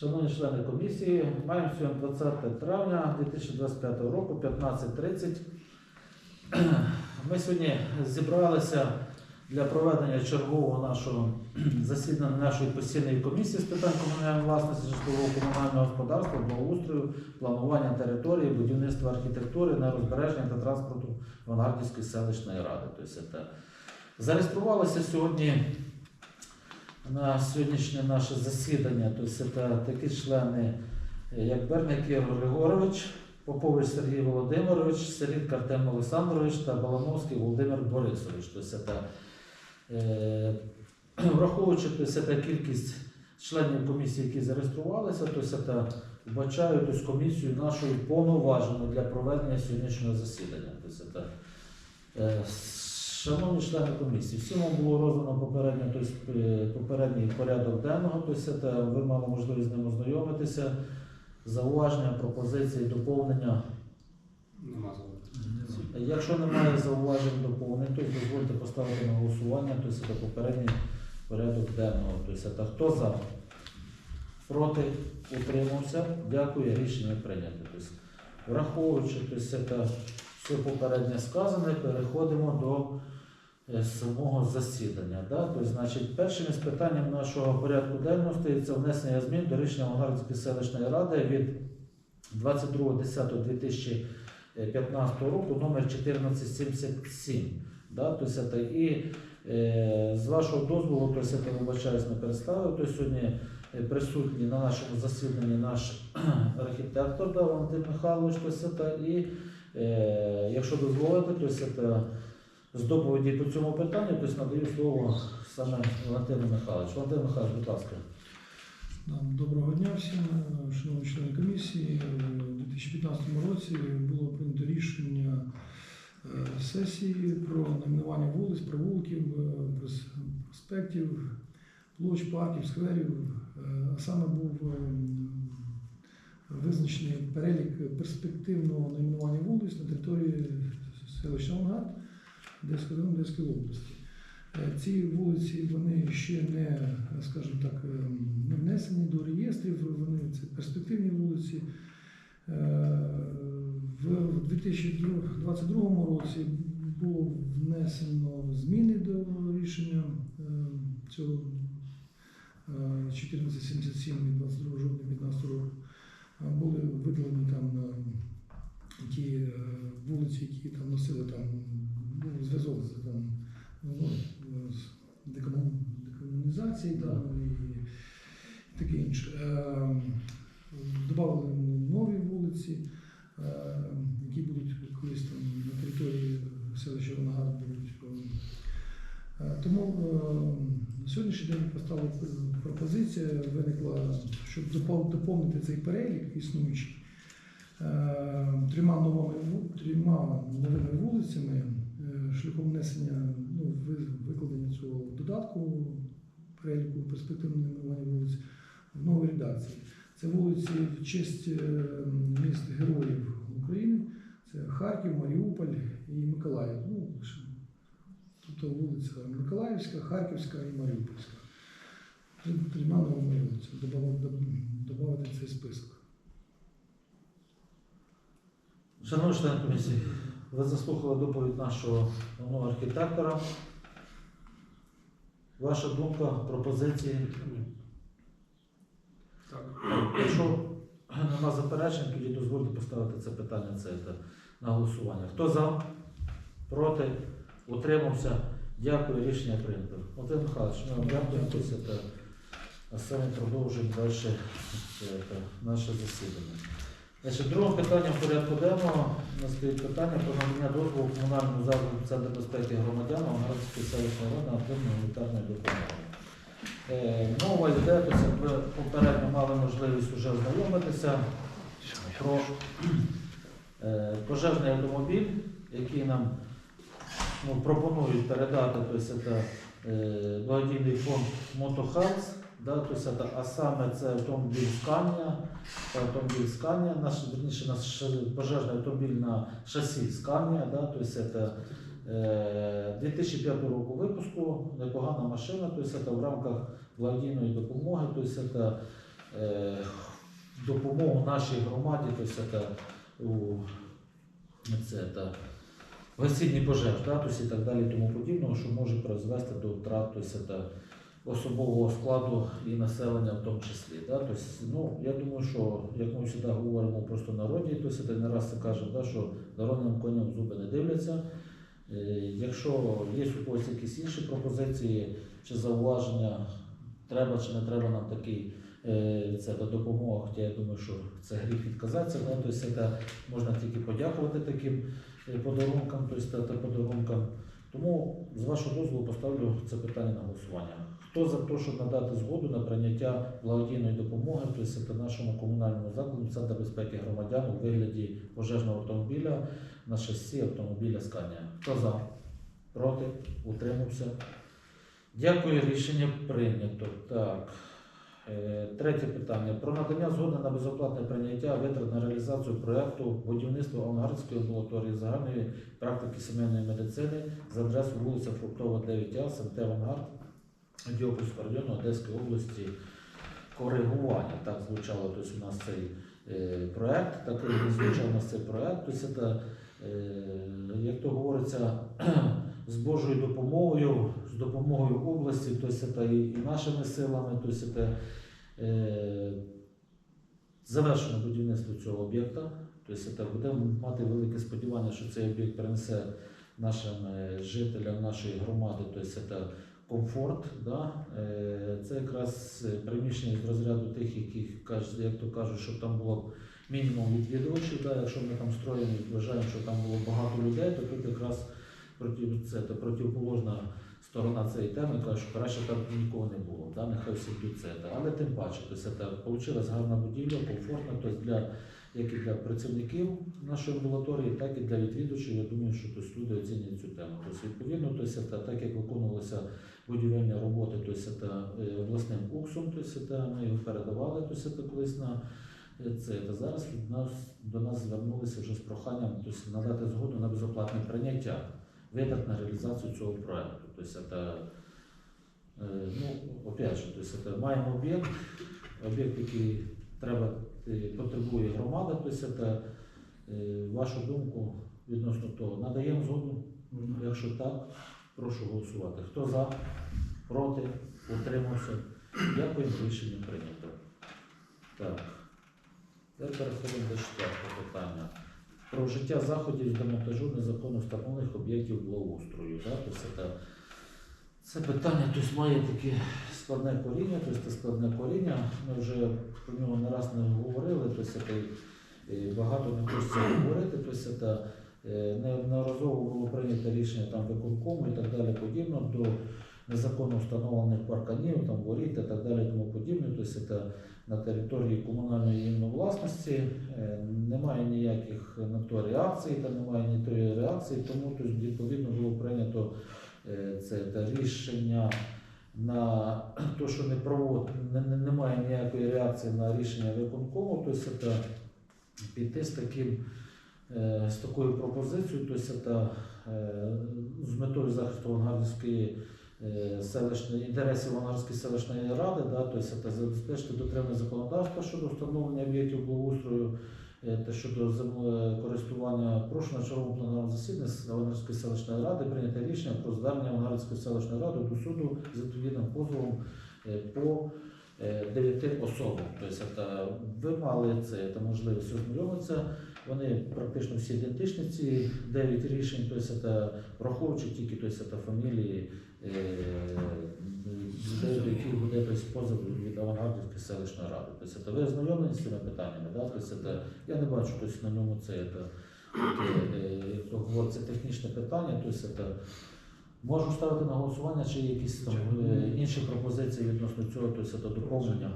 Шановні члени комісії, маємо сьогодні 20 травня 2025 року, 15.30. Ми сьогодні зібралися для проведення чергового нашого засідання нашої постійної комісії з питань комунальної власності, житлового комунального господарства, благоустрою, планування території, будівництва архітектури, нерозбереження та транспорту Вангардівської селищної ради. Тобто зареєструвалися сьогодні на сьогоднішнє наше засідання. Тобто такі члени, е, як Берник Ігор Григорович, Попович Сергій Володимирович, Селін Артем Олександрович та Балановський Володимир Борисович. Тобто враховуючи тобто, кількість членів комісії, які зареєструвалися, то це вбачаю тобто, комісію нашою повноваженою для проведення сьогоднішнього засідання. Тобто, Шановні члени комісії, всім вам було роздано попередньо, тобто, е, попередній порядок денного, тобто ви мали можливість з ним ознайомитися. Зауваження, пропозиції, доповнення. Нема. Якщо немає зауважень доповнень, то дозвольте поставити на голосування, тобто це попередній порядок денного. Тобто хто за? Проти? Утримався? Дякую, рішення прийнято. Тобто, враховуючи тобто, все попереднє сказане, переходимо до е, самого засідання. Да? Тобто, значить, першим із питанням нашого порядку денного стоїть це внесення змін до рішення Авангардської селищної ради від 22.10.2015 року номер 1477. Да? Тобто, і е, з вашого дозволу, тобто, це, вибачаюсь, не представив, то сьогодні е, присутній на нашому засіданні наш архітектор да, Валентин Михайлович, тобто, і е, якщо дозволите, то це, з доповіді по цьому питанню, тобто надаю слово саме Валентину Михайловичу. Валентин Михайлович, будь ласка. Доброго дня всім, шановні члени комісії. У 2015 році було прийнято рішення е, сесії про найменування вулиць, провулків, е, прос- проспектів, площ, парків, скверів. Е, А саме був визначений перелік перспективного найменування вулиць на території селища Авангард Одеської Одеської області. Е, Ці вулиці вони ще не, скажімо так, е, не внесені до реєстрів, вони це перспективні вулиці. Е, В 2022 році було внесено зміни до рішення цього е, 1477 від 22 жовтня 2015 року. Були виділені там ті вулиці, які там носили там був зв'язок з там ну, з декому- декомунізації там, і таке інше. Е, Добавили нові вулиці, е, які будуть колись там на території селища Виноград будуть. Е, Тому на сьогоднішній день постала пропозиція, виникла, щоб доповнити цей перелік існуючий трьома новими трьома новими вулицями шляхом внесення ну, викладення цього додатку переліку перспективного найменування вулиць в новій редакції. Це вулиці в честь е, міст героїв України. Це Харків, Маріуполь і Миколаїв. Ну, тобто вулиця Миколаївська, Харківська і Маріупольська. Трьома новими вулицями. Добавити цей список. Шановні члени комісії, ви заслухали доповідь нашого головного архітектора. Ваша думка, пропозиції? Так. Якщо нема заперечень, тоді дозвольте поставити це питання це, це, на голосування. Хто за? Проти? Утримався? Дякую, рішення прийнято. Олег Михайлович, ми вам дякуємо. Тобто, це, А саме продовжуємо далі наше засідання. Другим питанням порядку денного у нас стоїть питання про надання дозволу комунальному закладу Центру безпеки громадян Авангардської селищної ради на отримання гуманітарної допомоги. Е, Мова йде, ви попередньо мали можливість вже ознайомитися про е, пожежний автомобіль, який нам ну, пропонують передати, тобто це е, благодійний фонд Мотохелс, да, а саме це автомобіль Сканія, це автомобіль Сканія, наш, верніше, наш пожежний автомобіль на шасі Сканія, да, тобто це е, 2005 року випуску, непогана машина, тобто це в рамках благодійної допомоги, тобто це е, допомогу нашій громаді, тобто це у це, та, гасінні пожеж, да, тобто і так далі, тому подібного, що може призвести до втрат тобто, це, особового складу і населення в тому числі. Да? Тобто, ну, я думаю, що як ми завжди говоримо просто народі, то це не раз це кажемо, да, що народним коням зуби не дивляться. Е, Якщо є у когось якісь інші пропозиції чи зауваження, треба чи не треба нам такий е, це допомога, хоча я думаю, що це гріх відказатися, да? тобто можна тільки подякувати таким е, подарункам, тобто, та подарункам. Тому з вашого дозволу поставлю це питання на голосування. Хто за те, щоб надати згоду на прийняття благодійної допомоги, це нашому комунальному закладу Центр безпеки громадян у вигляді пожежного автомобіля на шасі автомобіля Сканія? Хто за? Проти? Утримався? Дякую, рішення прийнято. Так. Е, Третє питання. Про надання згоди на безоплатне прийняття витрат на реалізацію проєкту будівництва Авангардської амбулаторії загальної практики сімейної медицини за адресою вулиця Фруктова, 9А, СМТ Авангард, Діопольського району Одеської області. Коригування. Так звучало тобто, у нас цей е, проєкт, так звучав у нас цей проєкт. Тобто, е, як то говориться, з Божою допомогою, з допомогою області, тобто це і, нашими силами, тобто це, е, завершено будівництво цього об'єкта. Тобто будемо мати велике сподівання, що цей об'єкт принесе нашим е, жителям нашої громади, тобто комфорт. Да? Е, Це якраз е, приміщення з розряду тих, яких як то кажуть, щоб там було мінімум відвідувачів. Да? Якщо ми там строїмо і вважаємо, що там було багато людей, то тут якраз це, то противоположна сторона цієї теми каже, що краще там нікого не було, да? нехай всі йдуть це. та. Але тим паче, вийшла гарна будівля, комфортна, тобто для, як і для працівників нашої амбулаторії, так і для відвідувачів. Я думаю, що тобто, люди оцінюють цю тему. Тобто, відповідно, тобто, це, так як виконувалися будівельні роботи, тобто, це, е, обласним уксом, тобто, це, ми його передавали тобто, це, колись на е, це. Та зараз від нас, до нас звернулися вже з проханням тобто, надати згоду на безоплатне прийняття витрат на реалізацію цього проекту. Тобто, це, е, ну, опять же, тобто, це, маємо об'єкт, об'єкт, який треба, е, потребує громада, тобто, це, е, вашу думку відносно того, надаємо згоду? Якщо так, прошу голосувати. Хто за, проти, утримався. Дякую, рішення прийнято. Так. Тепер переходимо до четвертого питання. Про вжиття заходів з демонтажу незаконно встановлених об'єктів благоустрою. Да? Тобто це, питання тобто, має таке складне коріння, тобто складне коріння. Ми вже про нього не раз не говорили, тобто багато не хочеться говорити. Тобто, Неодноразово було прийнято рішення там виконкому і так далі подібно до незаконно встановлених парканів, там воріт і так далі тому подібне. Тобто це на території комунальної іменно власності Е, немає ніяких на то реакцій, там немає ні тої реакції, тому тобто, відповідно було прийнято е, це та рішення на те, що не провод, не, не- немає ніякої реакції на рішення виконкому, тобто це піти з таким е, з такою пропозицією, тобто це з метою захисту Авангардської е, селищної інтересів Авангардської селищної ради, да, тобто це забезпечити дотримання законодавства щодо встановлення об'єктів благоустрою е, та щодо землекористування прошу на черговому пленарному засіданні Авангардської селищної ради прийняти рішення про звернення Авангардської селищної ради до суду з відповідним позовом е, по е, дев'яти особам. Тобто це, ви мали це, це можливість ознайомитися. Вони практично всі ідентичні, ці 9 рішень, тобто враховуючи тільки тобто, фамілії е, яких буде тобто, позов від Авангардівської селищної ради. Тобто, ви ознайомлені з цими питаннями, да? тобто, я не бачу тобто, на ньому це, це е, технічне питання. Тобто, можу ставити на голосування, чи є якісь там, е, інші пропозиції відносно цього, тобто, це доповнення.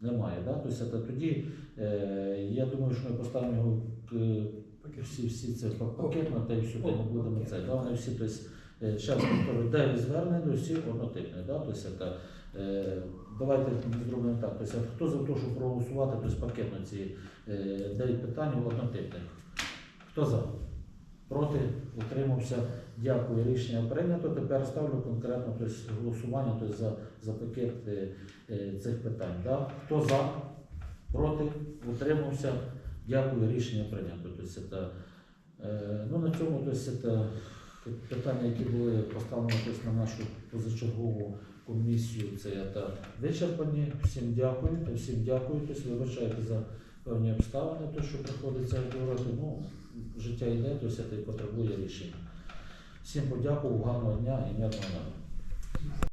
Немає, да? Тобто тоді е, я думаю, що ми поставимо його к- всі, всі це па- пакетно, та й все, та й не будемо це. Да? Вони всі, тобто, е, ще раз повторюю, 9 звернень, всі однотипні. Да? Тобто, це, е, давайте зробимо так. Тобто, хто за те, щоб проголосувати, тобто пакетно ці е, 9 питань однотипних. Хто за? Проти, утримався. Дякую. Рішення прийнято. Тепер ставлю конкретно тобто, голосування тобто, за, за пакет е, е, цих питань. Да? Хто за, проти, утримався. Дякую. Рішення прийнято. Тобто, це, е, ну, на цьому тобто, це питання, які були поставлені тобто, на нашу позачергову комісію, це та вичерпані. Всім дякую. Всім дякую. Тобто, вибачайте за певні обставини, то, що приходиться говорити. Ну, життя йде, то все потребує рішення. Всім подякував, гарного дня і мирного неба.